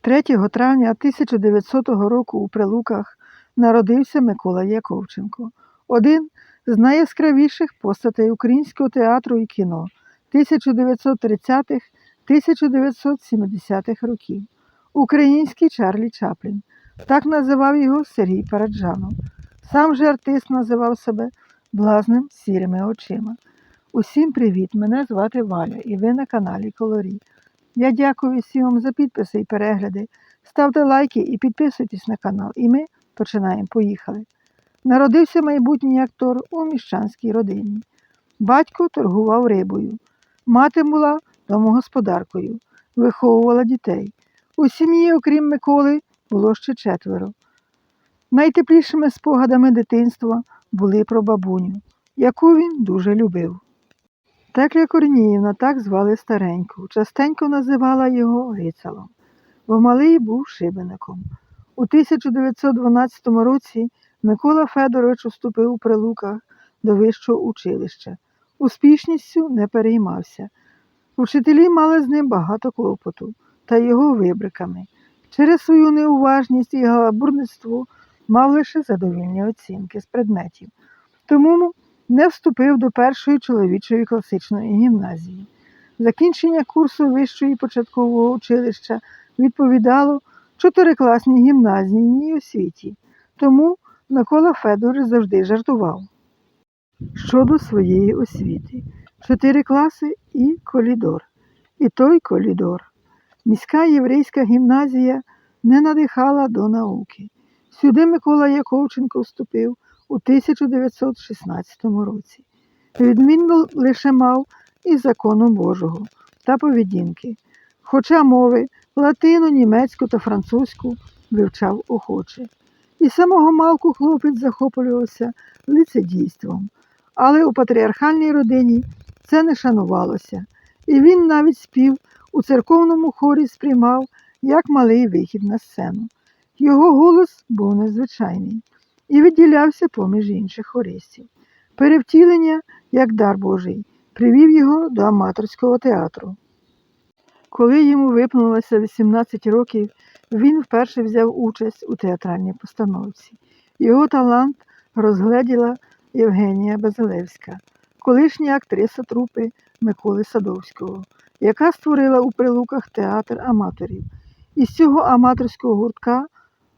3 травня 1900 року у Прилуках народився Микола Яковченко, один з найяскравіших постатей українського театру і кіно 1930-1970-х років. Український Чарлі Чаплін. Так називав його Сергій Параджанов. Сам же артист називав себе блазним сірими очима. Усім привіт! Мене звати Валя і ви на каналі Колорі. Я дякую всім вам за підписи і перегляди. Ставте лайки і підписуйтесь на канал. І ми починаємо. Поїхали. Народився майбутній актор у міщанській родині. Батько торгував рибою. Мати була домогосподаркою, виховувала дітей. У сім'ї, окрім Миколи, було ще четверо. Найтеплішими спогадами дитинства були про бабуню, яку він дуже любив. Текля Корніївна так звали стареньку, частенько називала його Гицалом, бо малий був шибеником. У 1912 році Микола Федорович уступив у прилуках до вищого училища. Успішністю не переймався. Учителі мали з ним багато клопоту та його вибриками. Через свою неуважність і галабурництво мав лише задовільні оцінки з предметів. Тому не вступив до першої чоловічої класичної гімназії. Закінчення курсу вищої початкового училища відповідало чотирикласній гімназійній освіті, тому Микола Федорович завжди жартував. Щодо своєї освіти, чотири класи і колідор. І той колідор. Міська єврейська гімназія не надихала до науки. Сюди Микола Яковченко вступив у 1916 році. Відмінно лише мав із закону Божого та поведінки, хоча мови латину, німецьку та французьку вивчав охоче. І самого малку хлопець захоплювався лицедійством, але у патріархальній родині це не шанувалося, і він навіть спів у церковному хорі сприймав як малий вихід на сцену. Його голос був незвичайний і виділявся поміж інших хористів. Перевтілення, як дар Божий, привів його до аматорського театру. Коли йому виповнилося 18 років, він вперше взяв участь у театральній постановці. Його талант розгледіла Євгенія Базилевська, колишня актриса трупи Миколи Садовського, яка створила у прилуках театр аматорів. Із цього аматорського гуртка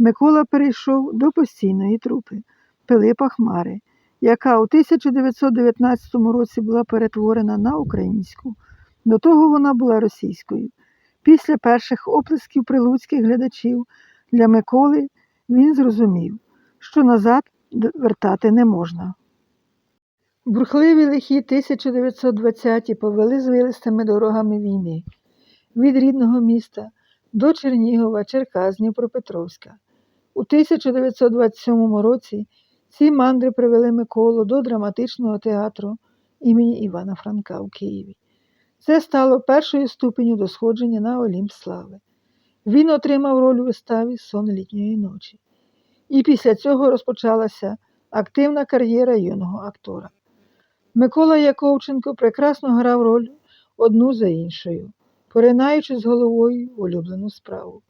Микола перейшов до постійної трупи Пилипа Хмари, яка у 1919 році була перетворена на українську. До того вона була російською. Після перших оплесків прилуцьких глядачів для Миколи він зрозумів, що назад вертати не можна. Бурхливі лихі 1920-ті повели звилистими дорогами війни від рідного міста до Чернігова, Черкас, Дніпропетровська. У 1927 році ці мандри привели Миколу до драматичного театру імені Івана Франка у Києві. Це стало першою ступеню до сходження на Олімп Слави. Він отримав роль у виставі Сон літньої ночі. І після цього розпочалася активна кар'єра юного актора. Микола Яковченко прекрасно грав роль одну за іншою, поринаючи з головою в улюблену справу.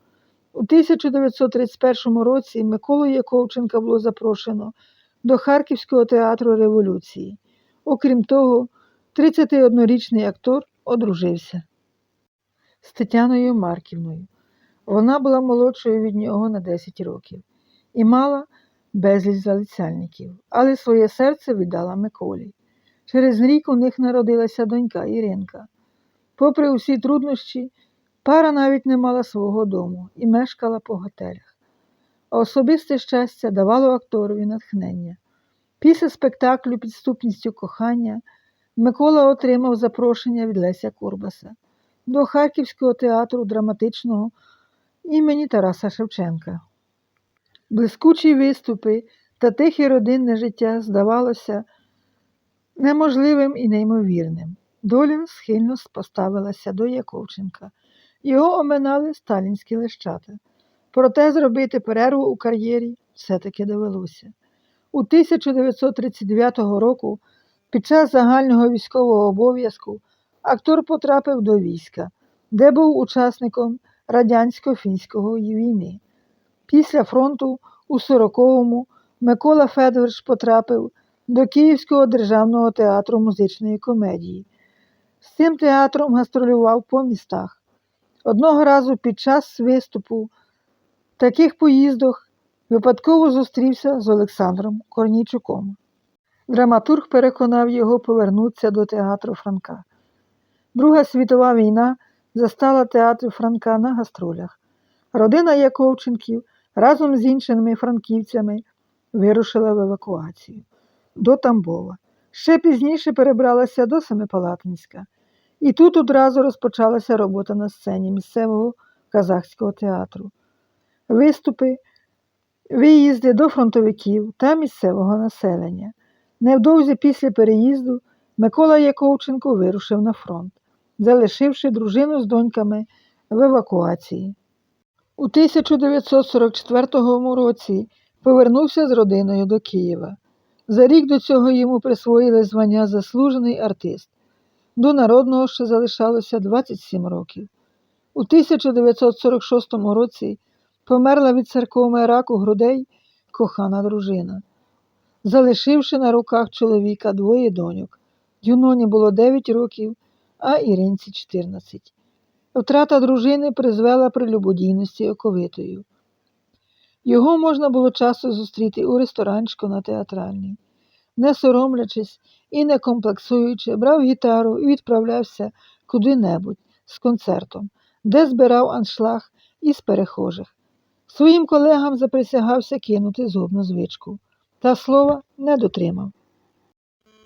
У 1931 році Миколу Яковченка було запрошено до Харківського театру революції. Окрім того, 31-річний актор одружився з Тетяною Марківною. Вона була молодшою від нього на 10 років і мала безліч залицяльників, але своє серце віддала Миколі. Через рік у них народилася донька Іринка. Попри усі труднощі, пара навіть не мала свого дому і мешкала по готелях. А особисте щастя давало акторові натхнення. Після спектаклю Підступністю кохання Микола отримав запрошення від Леся Курбаса до Харківського театру драматичного імені Тараса Шевченка. Блискучі виступи та тихе родинне життя здавалося неможливим і неймовірним. Доля схильно поставилася до Яковченка. Його оминали сталінські лещата. Проте зробити перерву у кар'єрі все-таки довелося. У 1939 року, під час загального військового обов'язку, актор потрапив до війська, де був учасником радянсько-фінської війни. Після фронту у 40-му Микола Федорович потрапив до Київського державного театру музичної комедії. З цим театром гастролював по містах. Одного разу під час виступу в таких поїздах випадково зустрівся з Олександром Корнійчуком. Драматург переконав його повернутися до театру Франка. Друга світова війна застала театр Франка на гастролях. Родина Яковченків разом з іншими франківцями вирушила в евакуацію до Тамбова. Ще пізніше перебралася до Семипалатинська. І тут одразу розпочалася робота на сцені місцевого казахського театру. Виступи, виїзди до фронтовиків та місцевого населення. Невдовзі після переїзду Микола Яковченко вирушив на фронт, залишивши дружину з доньками в евакуації. У 1944 році повернувся з родиною до Києва. За рік до цього йому присвоїли звання заслужений артист. До народного ще залишалося 27 років. У 1946 році померла від церковного раку грудей кохана дружина, залишивши на руках чоловіка двоє доньок. Юноні було 9 років, а Іринці 14. Втрата дружини призвела прелюбодійності оковитою. Його можна було часто зустріти у ресторанчику на театральній. Не соромлячись і не комплексуючи, брав гітару і відправлявся куди-небудь з концертом, де збирав аншлаг із перехожих. Своїм колегам заприсягався кинути зубну звичку, та слова не дотримав.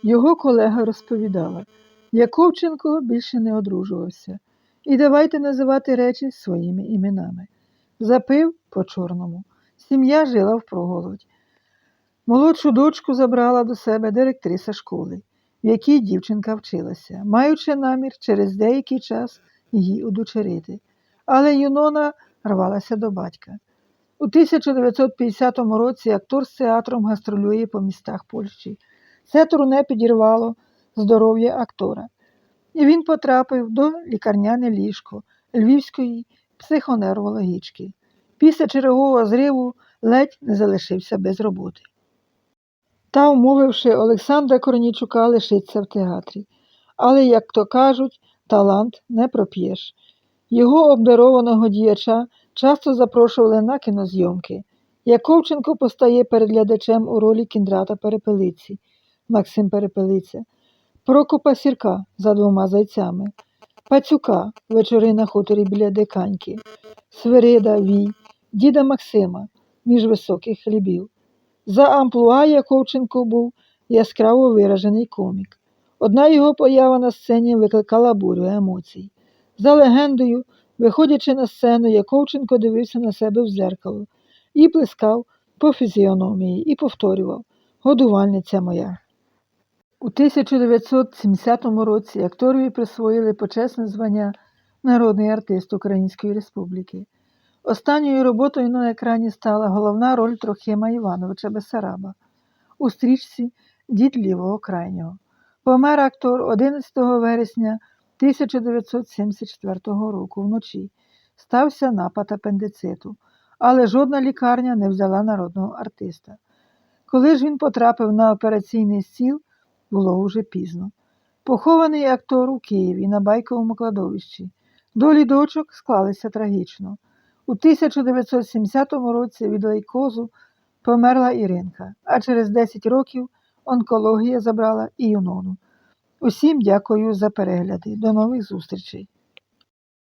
Його колега розповідала, Яковченко більше не одружувався, і давайте називати речі своїми іменами. Запив по чорному. Сім'я жила впроголодь. Молодшу дочку забрала до себе директриса школи, в якій дівчинка вчилася, маючи намір через деякий час її удочерити. Але Юнона рвалася до батька. У 1950 році актор з театром гастролює по містах Польщі. Це турне підірвало здоров'я актора. І він потрапив до лікарняне ліжко Львівської психоневрологічки. Після чергового зриву ледь не залишився без роботи. Та, умовивши Олександра Корнійчука лишитися в театрі. Але, як то кажуть, талант не проп'єш. Його обдарованого діяча часто запрошували на кінозйомки. Яковченко постає перед глядачем у ролі кіндрата Перепелиці, Максим Перепелиця, Прокопа Сірка за двома зайцями, Пацюка вечори на хуторі біля Диканьки, Свирида Вій, діда Максима між високих хлібів. За амплуа Яковченко був яскраво виражений комік. Одна його поява на сцені викликала бурю емоцій. За легендою, виходячи на сцену, Яковченко дивився на себе в зеркало і плескав по фізіономії і повторював Годувальниця моя. У 1970 році акторові присвоїли почесне звання Народний артист Української Республіки. Останньою роботою на екрані стала головна роль Трохима Івановича Бесараба у стрічці Дід лівого крайнього. Помер актор 11 вересня 1974 року вночі. Стався напад апендициту, але жодна лікарня не взяла народного артиста. Коли ж він потрапив на операційний стіл, було уже пізно. Похований актор у Києві на байковому кладовищі. Долі дочок склалися трагічно. У 1970 році від лейкозу померла Іринка, а через 10 років онкологія забрала і Юнону. Усім дякую за перегляди. До нових зустрічей!